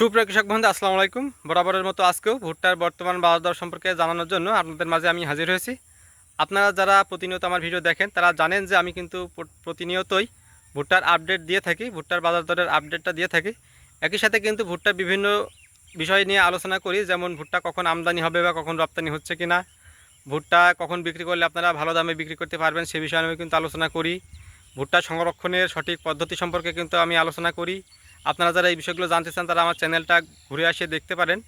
সুপ্রিয় কৃষক বন্ধু, আসসালামু আলাইকুম। বরাবরের মতো আজকেও ভুট্টার বর্তমান বাজার দর সম্পর্কে জানানোর জন্য আপনাদের মাঝে আমি হাজির হয়েছি। আপনারা যারা প্রতিনিয়ত আমার ভিডিও দেখেন, তারা জানেন যে আমি কিন্তু প্রতিনিয়তই ভুট্টার আপডেট দিয়ে থাকি, ভুট্টার বাজার দরের আপডেটটা দিয়ে থাকি। একই সাথে কিন্তু ভুট্টার বিভিন্ন বিষয় নিয়ে আলোচনা করি, যেমন ভুট্টা কখন আমদানি হবে বা কখন রপ্তানি হচ্ছে কি না ভুট্টা কখন বিক্রি করলে আপনারা ভালো দামে বিক্রি করতে পারবেন সে বিষয়ে আমি কিন্তু আলোচনা করি, ভুট্টা সংরক্ষণের সঠিক পদ্ধতি সম্পর্কে কিন্তু আমি আলোচনা করি আপনারা যারা এই বিষয়গুলো জানতে চান, তারা আমার চ্যানেলটা ঘুরে আসে দেখতে পারেন।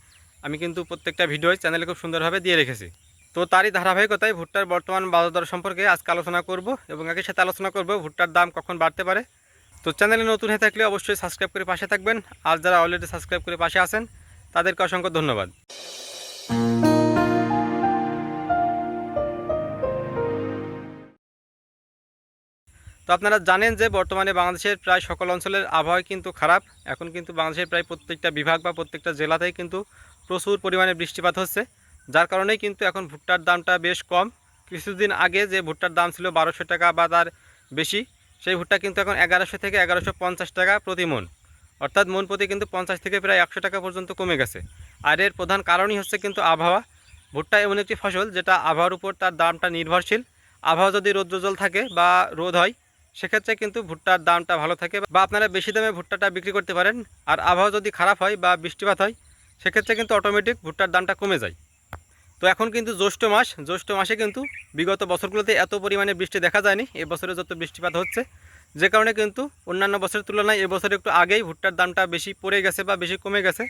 আমি কিন্তু প্রত্যেকটা ভিডিও চ্যানেলে খুব সুন্দরভাবে দিয়ে রেখেছি। তো তারই ধারাবাহিকতায় ভুট্টার বর্তমান বাজার দর সম্পর্কে আজকে আলোচনা করব এবং একই সাথে আলোচনা করব ভুট্টার দাম কখন বাড়তে পারে। তো চ্যানেলে নতুন হয়ে থাকলে অবশ্যই সাবস্ক্রাইব করে পাশে থাকবেন। আর যারা অলরেডি সাবস্ক্রাইব করে পাশে আছেন, তাদেরকে অসংখ্য ধন্যবাদ। আপনারা জানেন যে বর্তমানে বাংলাদেশের প্রায় সকল অঞ্চলের আবহাওয়া কিন্তু খারাপ। এখন কিন্তু বাংলাদেশের প্রায় প্রত্যেকটা বিভাগ বা প্রত্যেকটা জেলাতেই কিন্তু প্রচুর পরিমাণে বৃষ্টিপাত হচ্ছে, যার কারণেই কিন্তু এখন ভুট্টার দামটা বেশ কম। কিছুদিন আগে যে ভুট্টার দাম ছিল বারোশো টাকা বা তার বেশি, সেই ভুট্টা কিন্তু এখন এগারোশো থেকে এগারোশো পঞ্চাশ টাকা প্রতি মন। অর্থাৎ মন প্রতি কিন্তু পঞ্চাশ থেকে প্রায় একশো টাকা পর্যন্ত কমে গেছে। আর এর প্রধান কারণই হচ্ছে কিন্তু আবহাওয়া। ভুট্টা এমন একটি ফসল যেটা আবহাওয়ার উপর তার দামটা নির্ভরশীল। আবহাওয়া যদি রৌদ্রজল থাকে বা রোদ হয় সেক্ষেত্রে কিন্তু ভুট্টার দামটা ভালো থাকে বা আপনারা বেশি দামে ভুট্টাটা বিক্রি করতে পারেন। আর আবহাওয়া যদি খারাপ হয় বা বৃষ্টিপাত হয়, সেক্ষেত্রে কিন্তু অটোমেটিক ভুট্টার দামটা কমে যায়। তো এখন কিন্তু জ্যৈষ্ঠ মাস, জ্যৈষ্ঠ মাসে কিন্তু বিগত বছরগুলোতে এত পরিমাণে বৃষ্টি দেখা যায়নি এবছরে যত বৃষ্টিপাত হচ্ছে, যে কারণে কিন্তু অন্যান্য বছরের তুলনায় এবছরে একটু আগেই ভুট্টার দামটা বেশি পড়ে গেছে বা বেশি কমে গেছে।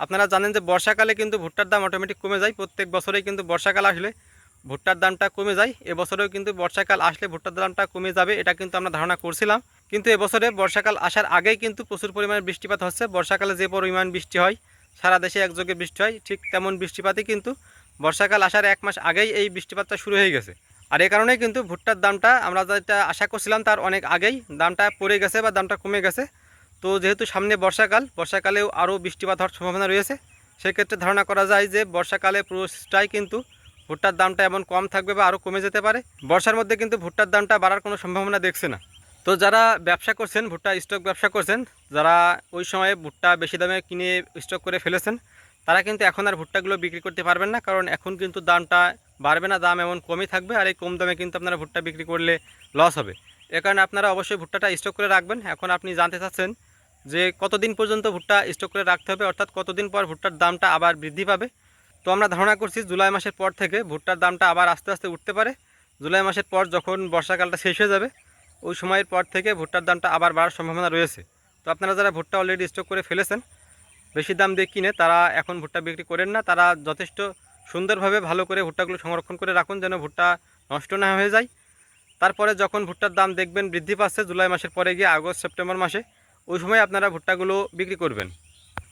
আপনারা জানেন যে বর্ষাকালে কিন্তু ভুট্টার দাম অটোমেটিক কমে যায়, প্রত্যেক বছরেই কিন্তু বর্ষাকাল আসলে ভুট্টার দামটা কমে যায়। এবছরেও কিন্তু বর্ষাকাল আসলে ভুট্টার দামটা কমে যাবে, এটা কিন্তু আমরা ধারণা করছিলাম। কিন্তু এবছরে বর্ষাকাল আসার আগেই কিন্তু প্রচুর পরিমাণে বৃষ্টিপাত হচ্ছে। বর্ষাকালে যে পরিমাণ বৃষ্টি হয়, সারা দেশে একযোগে বৃষ্টি হয়, ঠিক তেমন বৃষ্টিপাতই কিন্তু বর্ষাকাল আসার এক মাস আগেই এই বৃষ্টিপাতটা শুরু হয়ে গেছে। আর এ কারণেই কিন্তু ভুট্টার দামটা আমরা যেটা আশা করছিলাম তার অনেক আগেই দামটা পড়ে গেছে বা দামটা কমে গেছে। তো যেহেতু সামনে বর্ষাকাল, বর্ষাকালেও আরও বৃষ্টিপাত হওয়ার সম্ভাবনা রয়েছে। সেক্ষেত্রে ধারণা করা যায় যে বর্ষাকালে পুরোটাই কিন্তু ভুট্টার দামটা এমন কম থাকবে বা আরও কমে যেতে পারে? বর্ষার মধ্যে কিন্তু ভুট্টার দামটা বাড়ার কোনো সম্ভাবনা দেখছে না। তো যারা ব্যবসা করছেন, ভুট্টা স্টক ব্যবসা করছেন, যারা ওই সময়ে ভুট্টা বেশি দামে কিনে স্টক করে ফেলেছেন, তারা কিন্তু এখন আর ভুট্টাগুলো বিক্রি করতে পারবেন না, কারণ এখন কিন্তু দামটা বাড়বে না, দাম এমন কমই থাকবে আর এই কম দামে কিন্তু আপনারা ভুট্টা বিক্রি করলে লস হবে। এ কারণে আপনারা অবশ্যই ভুট্টাটা স্টক করে রাখবেন। এখন আপনি জানতে চাচ্ছেন যে কতদিন পর্যন্ত ভুট্টা স্টক করে রাখতে হবে, অর্থাৎ কতদিন পর ভুট্টার দামটা আবার বৃদ্ধি পাবে? তো আমরা ধারণা করছি জুলাই মাসের পর থেকে ভুট্টার দামটা আবার আস্তে আস্তে উঠতে পারে। জুলাই মাসের পর যখন বর্ষাকালটা শেষ হয়ে যাবে, ওই সময়ের পর থেকে ভুট্টার দামটা আবার বাড়ার সম্ভাবনা রয়েছে। তো আপনারা যারা ভুট্টা অলরেডি স্টক করে ফেলেছেন, বেশি দাম দিয়ে কিনে তারা এখন ভুট্টা বিক্রি করেন না। তারা যথেষ্ট সুন্দরভাবে ভালো করে ভুট্টাগুলো সংরক্ষণ করে রাখুন যেন ভুট্টা নষ্ট না হয়ে যায়। তারপরে যখন ভুট্টার দাম দেখবেন বৃদ্ধি পাচ্ছে জুলাই মাসের পরে গিয়ে আগস্ট, সেপ্টেম্বর মাসে, ওই সময় আপনারা ভুট্টাগুলো বিক্রি করবেন।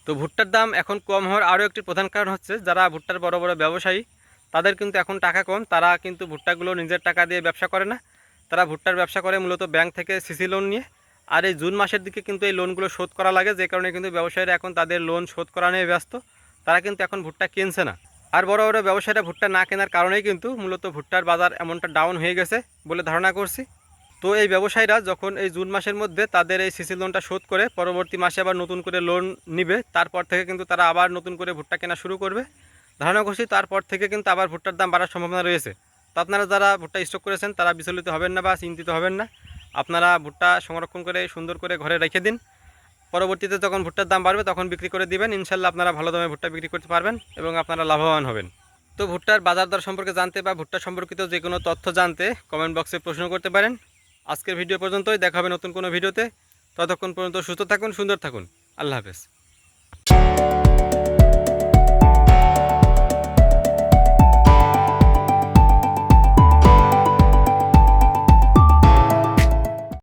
তো ভুট্টার দাম এখন কম হওয়ার আরও একটি প্রধান কারণ হচ্ছে যারা ভুট্টার বড় বড় ব্যবসায়ী, তাদের কিন্তু এখন টাকা কম। তারা কিন্তু ভুট্টাগুলো নিজের টাকা দিয়ে ব্যবসা করে না। তারা ভুট্টার ব্যবসা করে মূলত ব্যাংক থেকে সিসি লোন নিয়ে। আর এই জুন মাসের দিকে কিন্তু এই লোনগুলো শোধ করা লাগে, যে কারণে কিন্তু ব্যবসায়ীরা এখন তাদের লোন শোধ করা নিয়ে ব্যস্ত। তারা কিন্তু এখন ভুট্টা কিনছে না। আর বড় বড় ব্যবসায়ীরা ভুট্টা না কেনার কারণেই কিন্তু মূলত ভুট্টার বাজার এমনটা ডাউন হয়ে গেছে বলে ধারণা করছি। তো এই ব্যবসায়ীরা যখন এই জুন মাসের মধ্যে তাদের এই সিসি লোনটা শোধ করে পরবর্তী মাসে আবার নতুন করে লোন নিবে, তারপর থেকে কিন্তু তারা আবার নতুন করে ভুট্টা কেনা শুরু করবে। ধারণা করছি তারপর থেকে কিন্তু আবার ভুট্টার দাম বাড়ার সম্ভাবনা রয়েছে। তো আপনারা যারা ভুট্টা স্টক করেছেন, তারা বিচলিত হবেন না বা চিন্তিত হবেন না। আপনারা ভুট্টা সংরক্ষণ করে, সুন্দর করে ঘরে রেখে দিন। পরবর্তীতে যখন ভুট্টার দাম বাড়বে, তখন বিক্রি করে দিবেন। ইনশাল্লাহ আপনারা ভালো দামে ভুট্টা বিক্রি করতে পারবেন এবং আপনারা লাভবান হবেন। তো ভুট্টার বাজার দর সম্পর্কে জানতে বা ভুট্টা সম্পর্কিত যে কোনো তথ্য জানতে কমেন্ট বক্সে প্রশ্ন করতে পারেন। আজকের ভিডিও পর্যন্তই। দেখা হবে নতুন কোনো ভিডিওতে। ততক্ষণ পর্যন্ত সুস্থ থাকুন, সুন্দর থাকুন। আল্লাহ হাফেজ।